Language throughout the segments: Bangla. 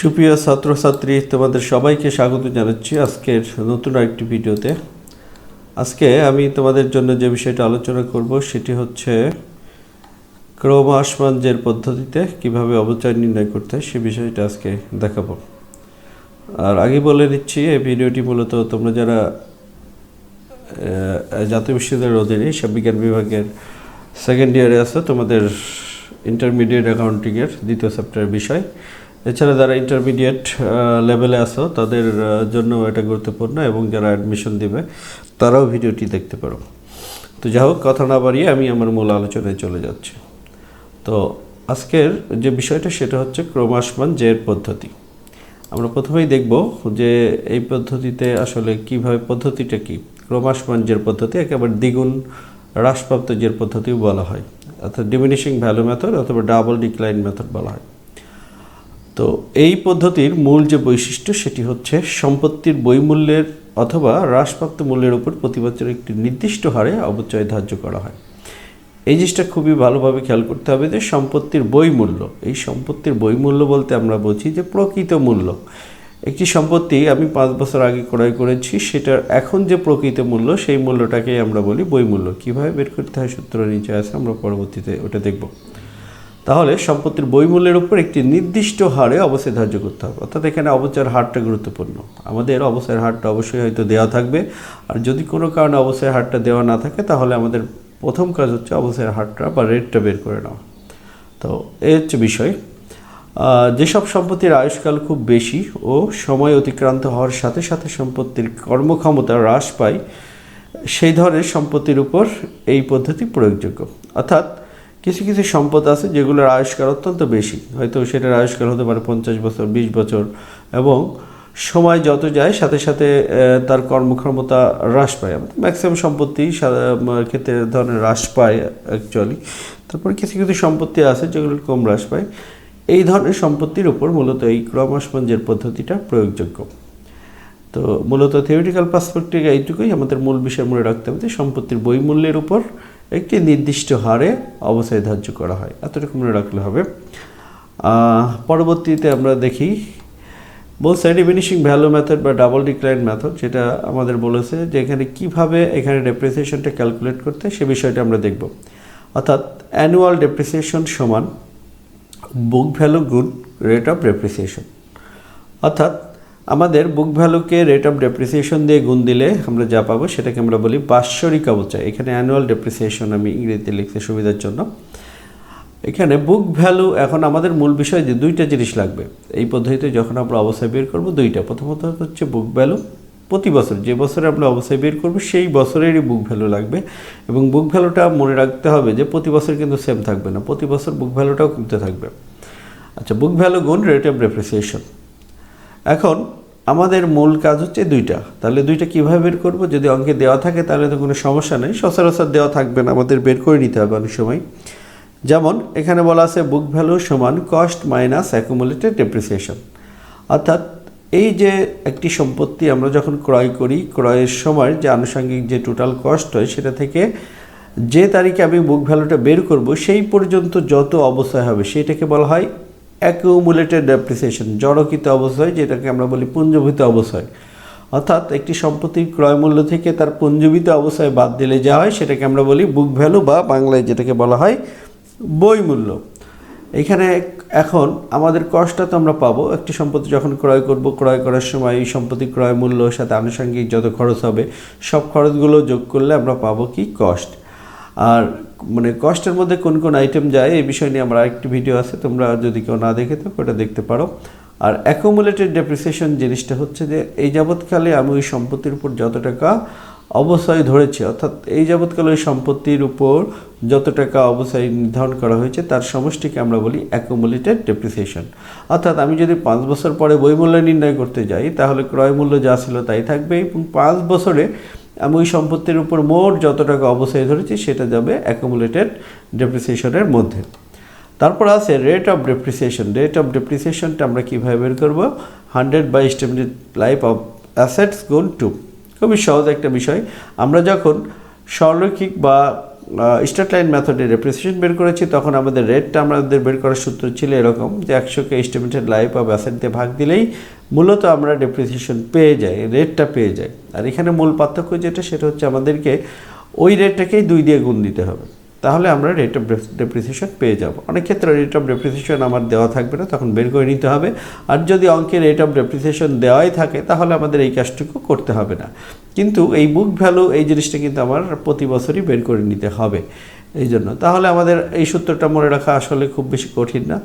সুপ্রিয় ছাত্রছাত্রী, তোমাদের সবাইকে স্বাগত জানাচ্ছি আজকের নতুন একটি ভিডিওতে। আজকে আমি তোমাদের জন্য যে বিষয়টা আলোচনা করব, সেটি হচ্ছে ক্রমাসমানজের পদ্ধতিতে কীভাবে অবচয় নির্ণয় করতে হয়, সে বিষয়টা আজকে দেখাবো। আর আগে বলে দিচ্ছি এই ভিডিওটি মূলত তোমরা যারা জাতীয় বিশ্ববিদ্যালয়ের অধীনে বিজ্ঞান বিভাগের সেকেন্ড ইয়ারে আছে, তোমাদের ইন্টারমিডিয়েট অ্যাকাউন্টিংয়ের দ্বিতীয় চ্যাপ্টারের বিষয়। এছাড়া যারা ইন্টারমিডিয়েট লেভেলে আসো তাদের জন্য এটা গুরুত্বপূর্ণ এবং যারা অ্যাডমিশন দিবে, তারাও ভিডিওটি দেখতে পারো। তো যাই হোক, কথা না বাড়িয়ে আমি আমার মূল আলোচনায় চলে যাচ্ছি। তো আজকের যে বিষয়টা, সেটা হচ্ছে ক্রমাসমান জের পদ্ধতি। আমরা প্রথমেই দেখব যে এই পদ্ধতিতে আসলে কীভাবে, পদ্ধতিটা কি? ক্রমাসমান জের পদ্ধতি, একেবারে দ্বিগুণ হ্রাসপ্রাপ্ত জের পদ্ধতিও বলা হয়। অর্থাৎ ডিমিনিশিং ভ্যালু মেথড অথবা ডাবল ডিক্লাইন মেথড বলা হয়। তো এই পদ্ধতির মূল যে বৈশিষ্ট্য সেটি হচ্ছে সম্পত্তির বইমূল্যের অথবা হ্রাসপ্রাপ্ত মূল্যের উপর প্রতি বছর একটি নির্দিষ্ট হারে অবচয় ধার্য করা হয়। এই জিনিসটা খুবই ভালোভাবে খেয়াল করতে হবে যে সম্পত্তির বইমূল্য এই সম্পত্তির বইমূল্য বলতে আমরা বুঝি যে প্রকৃত মূল্য। একটি সম্পত্তি আমি পাঁচ বছর আগে ক্রয় করেছি, সেটার এখন যে প্রকৃত মূল্য, সেই মূল্যটাকেই আমরা বলি বইমূল্য কীভাবে বের করতে হয় সূত্র নিচে আছে, আমরা পরবর্তীতে ওটা দেখব। তাহলে সম্পত্তির বইমূল্যের উপর একটি নির্দিষ্ট হারে অবশ্যই ধার্য করতে হবে। অর্থাৎ এখানে অবচয়ের হারটা গুরুত্বপূর্ণ। আমাদের অবশ্যের হারটা অবশ্যই হয়তো দেওয়া থাকবে। আর যদি কোনো কারণে অবশ্যই হারটা দেওয়া না থাকে, তাহলে আমাদের প্রথম কাজ হচ্ছে অবশ্যই হারটা বা রেটটা বের করে নেওয়া। তো এই হচ্ছে বিষয়। যেসব সম্পত্তির আয়ুষ্কাল খুব বেশি ও সময় অতিক্রান্ত হওয়ার সাথে সাথে সম্পত্তির কর্মক্ষমতা হ্রাস পায়, সেই ধরনের সম্পত্তির উপর এই পদ্ধতি প্রয়োগযোগ্য। অর্থাৎ কিছু কিছু সম্পদ আছে যেগুলোর আয়ুষ্কাল অত্যন্ত বেশি। হয়তো সেটার আয়ুষ্কাল হতে পারে পঞ্চাশ বছর, বিশ বছর এবং সময় যত যায়, সাথে সাথে তার কর্মক্ষমতা হ্রাস পায়। ম্যাক্সিমাম সম্পত্তি ক্ষেত্রে ধরনের হ্রাস পায় অ্যাকচুয়ালি তারপরে কিছু কিছু সম্পত্তি আছে যেগুলো কম হ্রাস পায়। এই ধরনের সম্পত্তির উপর মূলত এই ক্রমাসমাঞ্জের পদ্ধতিটা প্রয়োগযোগ্য। তো মূলত থিওরিটিক্যাল পার্সপেক্টিভ এইটুকুই। আমাদের মূল বিষয় মনে রাখতে হবে যে সম্পত্তির বইমূল্যের উপর একটি নির্দিষ্ট হারে অবস্থায় ধার্য করা হয়। এতটুকু মনে রাখলে হবে। পরবর্তীতে আমরা দেখি বলছে ডিমিনিশিং ভ্যালু মেথড বা ডাবল ডিক্লাইন মেথড যেটা আমাদের বলেছে যে এখানে কীভাবে এখানে ডেপ্রিসিয়েশনটা ক্যালকুলেট করতে, সে বিষয়টা আমরা দেখব। অর্থাৎ অ্যানুয়াল ডেপ্রিসিয়েশন সমান বুক ভ্যালু গুণ রেট অফ ডেপ্রিসিয়েশন অর্থাৎ আমাদের বুক ভ্যালুকে রেট অফ ডেপ্রিসিয়েশন দিয়ে গুণ দিলে আমরা যা পাবো সেটাকে আমরা বলি বাৎসরিক অবচয়। এখানে অ্যানুয়াল ডেপ্রিসিয়েশন আমি ইংরেজিতে লিখতে সুবিধার জন্য। এখানে বুক ভ্যালু এখন আমাদের মূল বিষয় যে দুইটা জিনিস লাগবে। এই পদ্ধতিতে যখন আমরা অবস্থায় বের করব দুইটা। প্রথমত হচ্ছে বুক ভ্যালু প্রতি বছর যে বছরে আমরা অবস্থায় বের করব সেই বছরেরই বুক ভ্যালু লাগবে। এবং বুক ভ্যালুটা মনে রাখতে হবে যে প্রতি বছর কিন্তু সেম থাকবে না। প্রতি বছর বুক ভ্যালুটাও কমতে থাকবে। আচ্ছা বুক ভ্যালু গুণ রেট অফ ডেপ্রিসিয়েশন এখন আমাদের মূল কাজ হচ্ছে দুইটা। তাহলে দুইটা কীভাবে বের করব? যদি অঙ্কে দেওয়া থাকে, তাহলে তো কোনো সমস্যা নেই। সচরাচর দেওয়া থাকবে না, আমাদের বের করে নিতে হবে অনেক সময়। যেমন, এখানে বলা আছে বুক ভ্যালু সমান কস্ট মাইনাস অ্যাকুমুলেটেড ডেপ্রিসিয়েশন অর্থাৎ এই যে একটি সম্পত্তি আমরা যখন ক্রয় করি, ক্রয়ের সময় যে আনুষঙ্গিক যে টোটাল কস্ট হয়, সেটা থেকে যে তারিখে আমি বুক ভ্যালুটা বের করব, সেই পর্যন্ত যত অবস্থায় হবে, সেটাকে বলা হয় অ্যাকুমুলেটেড ডেপ্রিসিয়েশন জড়কিত অবস্থায় যেটাকে আমরা বলি পুঞ্জভূত অবস্থায় অর্থাৎ একটি সম্পত্তির ক্রয় মূল্য থেকে তার পুঞ্জীবিত অবস্থায় বাদ দিলে যা হয়, সেটাকে আমরা বলি বুক ভ্যালু বা বাংলায় যেটাকে বলা হয় বই মূল্য। এখানে এখন আমাদের কষ্টটা তো আমরা পাবো। একটি সম্পত্তি যখন ক্রয় করব, ক্রয় করার সময় এই সম্পত্তি ক্রয় মূল্যর সাথে আনুষঙ্গিক যত খরচ হবে, সব খরচগুলো যোগ করলে আমরা পাবো কি কস্ট আর মানে কষ্টের মধ্যে কোন কোন আইটেম যায়, এই বিষয় নিয়ে আমার আরেকটি ভিডিও আছে, তোমরা যদি কেউ না দেখে থাকো, ওটা দেখতে পারো। আর অ্যাকুমুলেটেড ডেপ্রিসিয়েশন জিনিসটা হচ্ছে যে, এই যাবৎকালে আমি ওই সম্পত্তির উপর যত টাকা অবশ্যই ধরেছি, অর্থাৎ এই যাবৎকালে ওই সম্পত্তির উপর যত টাকা অবশ্যই নির্ধারণ করা হয়েছে, তার সমষ্টিকে আমরা বলি অ্যাকুমুলেটেড ডেপ্রিসিয়েশন অর্থাৎ আমি যদি পাঁচ বছর পরে বইমূল্য নির্ণয় করতে যাই, তাহলে ক্রয় মূল্য যা ছিল তাই থাকবে এবং পাঁচ বছরে আমি ওই সম্পত্তির উপর মোট যত টাকা অবস্থায় ধরেছি, সেটা যাবে অ্যাকুমুলেটেড ডেপ্রিসিয়েশনের মধ্যে। তারপর আছে rate of depreciation rate of ডেপ্রিসিয়েশনটা আমরা কীভাবে বের করব? Hundred by estimated life of assets গুণ টু খুবই সহজ একটা বিষয়। আমরা যখন স্বলৌকিক বা স্টার্ট লাইন মেথডে রেপ্রেসেশন বের করেছি, তখন আমাদের রেটটা আমাদের বের করার সূত্র ছিল এরকম যে একশোকে এস্টিমেটেড লাইফ অফ অ্যাসেন্টে ভাগ দিলেই মূলত আমরা ডেপ্রিসিয়েশন পেয়ে যাই রেটটা পেয়ে যাই। আর এখানে মূল পার্থক্য যেটা, সেটা হচ্ছে আমাদেরকে ওই রেটটাকেই দুই দিয়ে গুণ দিতে হবে। তাহলে আমরা রেট অফ ডেপ্রিসিয়েশন পেয়ে যাব। অনেক ক্ষেত্রে রেট অফ ডেপ্রিসিয়েশন আমার দেওয়া থাকবে না, তখন বের করে নিতে হবে। আর যদি অঙ্কে রেট অফ ডেপ্রিসিয়েশন দেওয়াই থাকে, তাহলে আমাদের এই কাজটুকু করতে হবে না। কিন্তু এই বুক ভ্যালু এই জিনিসটা কিন্তু আমার প্রতি বছরই বের করে নিতে হবে। এই জন্য তাহলে আমাদের এই সূত্রটা মনে রাখা আসলে খুব বেশি কঠিন না।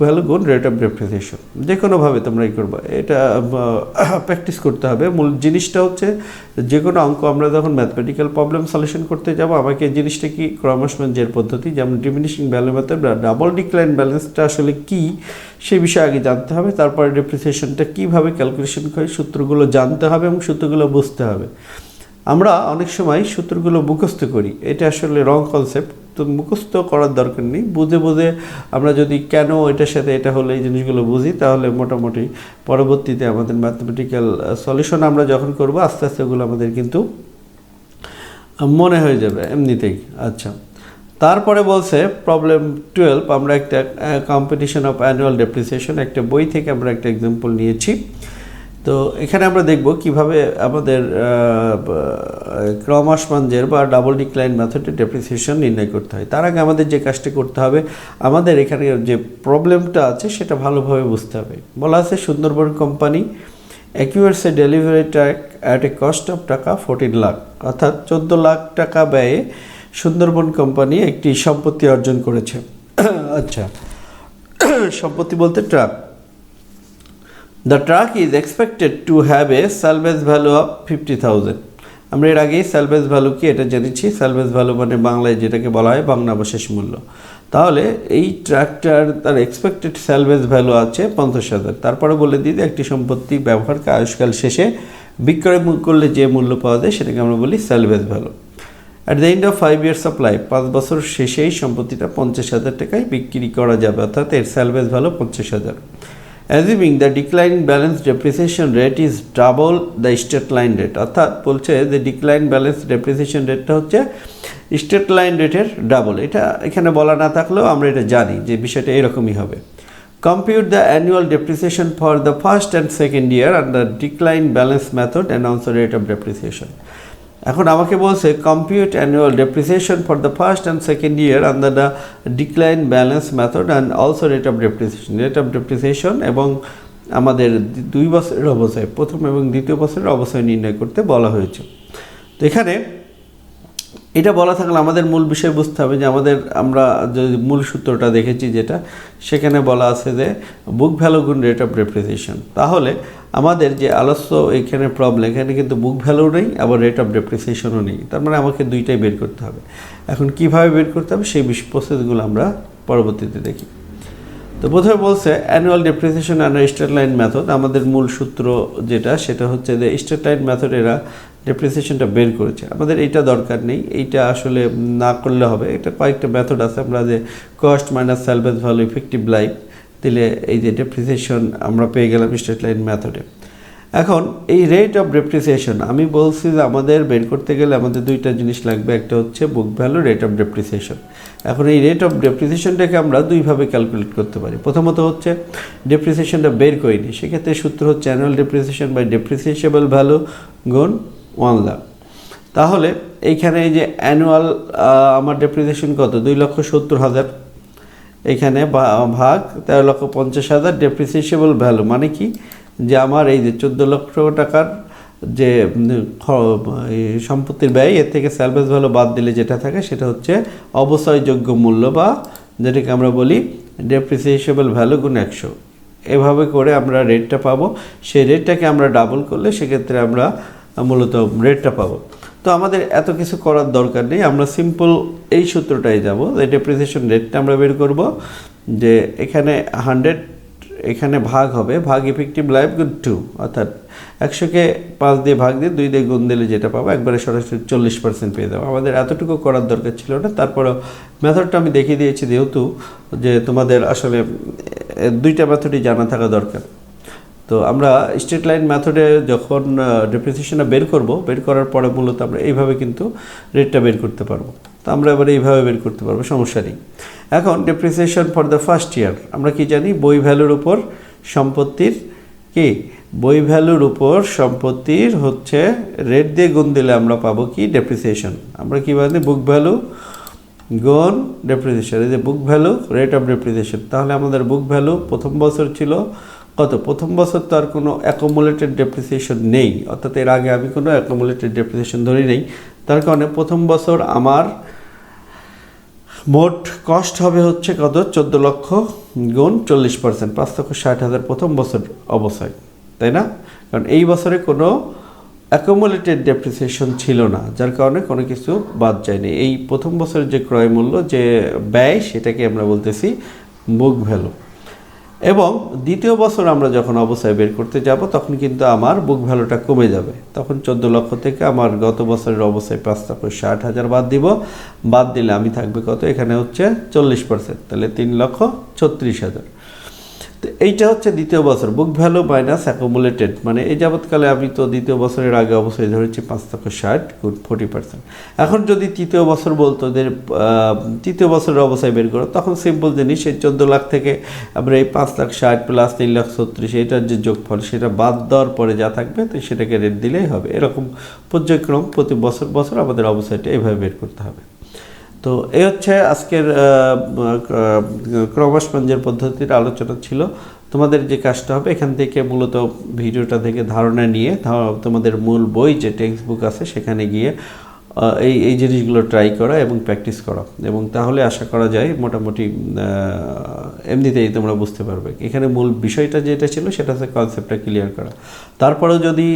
ভ্যালু গুণ রেট অফ ডেপ্রিসিয়েশন। যে কোনোভাবে তোমরা এই করব। এটা প্র্যাকটিস করতে হবে। মূল জিনিসটা হচ্ছে যে কোনো অঙ্ক আমরা যখন ম্যাথমেটিক্যাল প্রবলেম সলিউশন করতে যাব, আমাকে জিনিসটা কি ক্রমশমেন্টের পদ্ধতি, যেমন diminishing value method double decline ব্যালেন্সটা আসলে কি সেই বিষয়ে আগে জানতে হবে। তারপরে ডেপ্রিসিয়েশনটা কীভাবে ক্যালকুলেশন করে সূত্রগুলো জানতে হবে এবং সূত্রগুলো বুঝতে হবে। আমরা অনেক সময় সূত্রগুলো মুখস্থ করি। এটা আসলে রং কনসেপ্ট তো মুখস্থ করার দরকার নেই। বুঝে বুঝে আমরা যদি কেন এটার সাথে এটা হলে এই জিনিসগুলো বুঝি, তাহলে মোটামুটি পরবর্তীতে আমাদের ম্যাথমেটিক্যাল সলিউশন আমরা যখন করব, আস্তে আস্তে ওগুলো আমাদের কিন্তু মনে হয়ে যাবে এমনিতেই। আচ্ছা তারপরে বলছে প্রবলেম টুয়েলভ আমরা একটা কম্পিটিশন অফ অ্যানুয়াল ডেপ্রিসিয়েশন একটা বই থেকে আমরা একটা এক্সাম্পল নিয়েছি। তো এখানে আমরা দেখব কীভাবে আমাদের ক্রমাসমানজের বা ডাবল ডিক্লাইন মেথডে ডেপ্রিসিয়েশন নির্ণয় করতে হয়। তার আগে আমাদের যে কাজটি করতে হবে, আমাদের এখানে যে প্রবলেমটা আছে সেটা ভালোভাবে বুঝতে হবে। বলা আছে, Sundarban company acquires delivery truck at a cost of taka fourteen lakh অর্থাৎ চোদ্দ লাখ টাকা ব্যয়ে সুন্দরবন কোম্পানি একটি সম্পত্তি অর্জন করেছে। আচ্ছা সম্পত্তি বলতে truck the truck is expected to have a salvage value of fifty thousand আমরা এর আগেই সালভেজ ভ্যালু কি এটা জেনেছি। সালভেজ ভ্যালু মানে বাংলায় যেটাকে বলা হয় বাংলাবশেষ মূল্য। তাহলে এই ট্রাকটার তার এক্সপেক্টেড স্যালভেজ ভ্যালু আছে পঞ্চাশ হাজার। তারপরে বলে দিই একটি সম্পত্তি ব্যবহার আয়ুষ্কাল শেষে বিক্রয় করলে যে মূল্য পাওয়া যায় সেটাকে আমরা বলি salvage value at the end of five years of life পাঁচ বছর শেষেই সম্পত্তিটা পঞ্চাশ হাজার টাকায় বিক্রি করা যাবে। অর্থাৎ এর স্যালভেজ ভ্যালু পঞ্চাশ হাজার। Assuming the decline balance depreciation rate is double the straight line rate অর্থাৎ বলছে যে ডিক্লাইন ব্যালেন্স ডেপ্রিসিয়েশন রেটটা হচ্ছে স্টেট লাইন রেটের ডাবল এটা এখানে বলা না থাকলেও আমরা এটা জানি যে বিষয়টা এরকমই হবে। Compute the annual depreciation for the first and second year under decline balance method and also rate of depreciation এখন আমাকে বলছে compute annual depreciation for the first and second year under the decline balance method and also rate of depreciation rate of depreciation এবং আমাদের দুই বছরের অবস্থায় প্রথম এবং দ্বিতীয় বছরের অবস্থায় নির্ণয় করতে বলা হয়েছে। তো এখানে এটা বলা থাকলে আমাদের মূল বিষয় বুঝতে হবে যে আমাদের, আমরা যে মূল সূত্রটা দেখেছি যেটা, সেখানে বলা আছে যে বুক ভ্যালু গুণ রেট অফ ডেপ্রিসিয়েশন তাহলে আমাদের যে আলস্য এখানে প্রবলেম এখানে কিন্তু বুক ভ্যালু নেই, আবার রেট অফ ডেপ্রিসিয়েশনও নেই। তার মানে আমাকে দুইটাই বের করতে হবে। এখন কীভাবে বের করতে হবে সেই প্রসেসগুলো আমরা পরবর্তীতে দেখি। তো প্রথমে বলছে annual depreciation and straight line method আমাদের মূল সূত্র যেটা, সেটা হচ্ছে যে স্টেট লাইন মেথড এরা ডেপ্রিসিয়েশনটা বের করেছে। আমাদের এইটা দরকার নেই, এইটা আসলে না করলে হবে। এটা কয়েকটা মেথড আছে, আমরা যে cost minus salvage value effective life দিলে এই যে ডেপ্রিসিয়েশন আমরা পেয়ে গেলাম স্টেট লাইন মেথডে এখন, এই রেট অফ ডেপ্রিসিয়েশন আমি বলছি যে আমাদের বের করতে গেলে আমাদের দুইটা জিনিস লাগবে। একটা হচ্ছে book value rate of depreciation এখন এই রেট অফ ডেপ্রিসিয়েশনটাকে আমরা দুইভাবে ক্যালকুলেট করতে পারি। প্রথমত হচ্ছে ডেপ্রিসিয়েশনটা বের করিনি, সেক্ষেত্রে সূত্র হচ্ছে annual depreciation by depreciable value গুণ ওয়ান লাখ। তাহলে এইখানে এই যে অ্যানুয়াল আমার ডেপ্রিসিয়েশন কত? দুই লক্ষ সত্তর হাজার। এখানে ভাগ তেরো লক্ষ পঞ্চাশ হাজার ডেপ্রিসিয়েবল ভ্যালু মানে কি? যে আমার এই যে চোদ্দ লক্ষ টাকার যে সম্পত্তির ব্যয়, এর থেকে স্যালভেজ ভ্যালু বাদ দিলে যেটা থাকে সেটা হচ্ছে অবসরযোগ্য মূল্য বা যেটাকে আমরা বলি ডেপ্রিসিয়েবল ভ্যালু গুণ একশো। এভাবে করে আমরা রেটটা পাবো। সেই রেটটাকে আমরা ডাবল করলে সেক্ষেত্রে আমরা মূলত রেটটা পাবো। তো আমাদের এত কিছু করার দরকার নেই, আমরা সিম্পল এই সূত্রটাই যাব, যে ডেপ্রিসিয়েশন রেটটা আমরা বের করব, যে এখানে হান্ড্রেড এখানে ভাগ হবে, ভাগ ইফেক্টিভ লাইফ গুড টু অর্থাৎ একশোকে পাঁচ দিয়ে ভাগ দিয়ে দুই দিয়ে গুণ দিলে যেটা পাবো, একবারে সরাসরি চল্লিশ পার্সেন্ট পেয়ে যাব। আমাদের এতটুকু করার দরকার ছিল না, তারপরেও মেথডটা আমি দেখিয়ে দিয়েছি যেহেতু, যে তোমাদের আসলে দুইটা মেথডই জানা থাকা দরকার। তো আমরা স্ট্রেট লাইন মেথডে যখন ডেপ্রিসিয়েশনটা বের করব, বের করার পরে মূলত আমরা এইভাবে কিন্তু রেটটা বের করতে পারব। তো আমরা এবার এইভাবে বের করতে পারব, সমস্যা নেই। এখন depreciation for the first year আমরা কি জানি? বই ভ্যালুর উপর সম্পত্তির কি? বই ভ্যালুর উপর সম্পত্তির হচ্ছে রেট দিয়ে গুণ দিলে আমরা পাবো কি? ডেপ্রিসিয়েশন আমরা কি জানি? বুক ভ্যালু গুণ ডেপ্রিসিয়েশন এই যে book value rate of depreciation তাহলে আমাদের বুক ভ্যালু প্রথম বছর ছিল কত? প্রথম বছর তো আর কোনো অ্যাকোমোলেটেড ডেপ্রিসিয়েশন নেই। অর্থাৎ এর আগে আমি কোনো অ্যাকোমোলেটেড ডেপ্রিসিয়েশন ধরি নেই। তার কারণে প্রথম বছর আমার মোট কস্ট হবে হচ্ছে কত? চোদ্দ লক্ষ গুণ চল্লিশ পার্সেন্ট পাঁচ লক্ষ ষাট হাজার প্রথম বছর অবস্থায় তাই না? কারণ এই বছরে কোনো অ্যাকোমোলেটেড ডেপ্রিসিয়েশন ছিল না। যার কারণে কোনো কিছু বাদ যায়নি। এই প্রথম বছরের যে ক্রয় মূল্য, যে ব্যয়, সেটাকে আমরা বলতেছি বুক ভ্যালু এবং দ্বিতীয় বছর আমরা যখন অবস্থায় বের করতে যাব, তখন কিন্তু আমার বুক ভ্যালুটা কমে যাবে। তখন চোদ্দ লক্ষ থেকে আমার গত বছরের অবস্থায় পাঁচ লক্ষ ষাট হাজার বাদ দিব। বাদ দিলে আমি থাকবে কত? এখানে হচ্ছে চল্লিশ পার্সেন্ট তাহলে তিন লক্ষ ছত্রিশ হাজার। তো এইটা হচ্ছে দ্বিতীয় বছর বুক ভ্যালু মাইনাস অ্যাকোমুলেটেড মানে এই যাবৎকালে আমি তো দ্বিতীয় বছরের আগে অবশ্যই ধরেছি পাঁচ লক্ষ ষাট গুড ফোর্টি পার্সেন্ট এখন যদি তৃতীয় বছর বলতো যে তৃতীয় বছরের অবস্থায় বের করো, তখন সিম্পল জিনিস, এই চোদ্দ লাখ থেকে আমরা এই পাঁচ লাখ ষাট প্লাস তিন লাখ ছত্রিশ, এটার যে যোগফল, সেটা বাদ দেওয়ার পরে যা থাকবে, তো সেটাকে রেট দিলেই হবে। এরকম পর্যায়ক্রম প্রতি বছর বছর আমাদের অবস্থাটা এইভাবে বের করতে হবে। তো এই হচ্ছে আজকের আহ, পদ্ধতির আলোচনা ছিল। তোমাদের যে কাজটা হবে এখান থেকে মূলত ভিডিওটা থেকে ধারণা নিয়ে তোমাদের মূল বই যে টেক্সট বুক আছে সেখানে গিয়ে এই এই জিনিসগুলো ট্রাই করা এবং প্র্যাকটিস করা। এবং তাহলে আশা করা যায় মোটামুটি এমনিতেই তোমরা বুঝতে পারবে। এখানে মূল বিষয়টা যেটা ছিল সেটা হচ্ছে কনসেপ্টটা ক্লিয়ার করা। তারপরেও যদি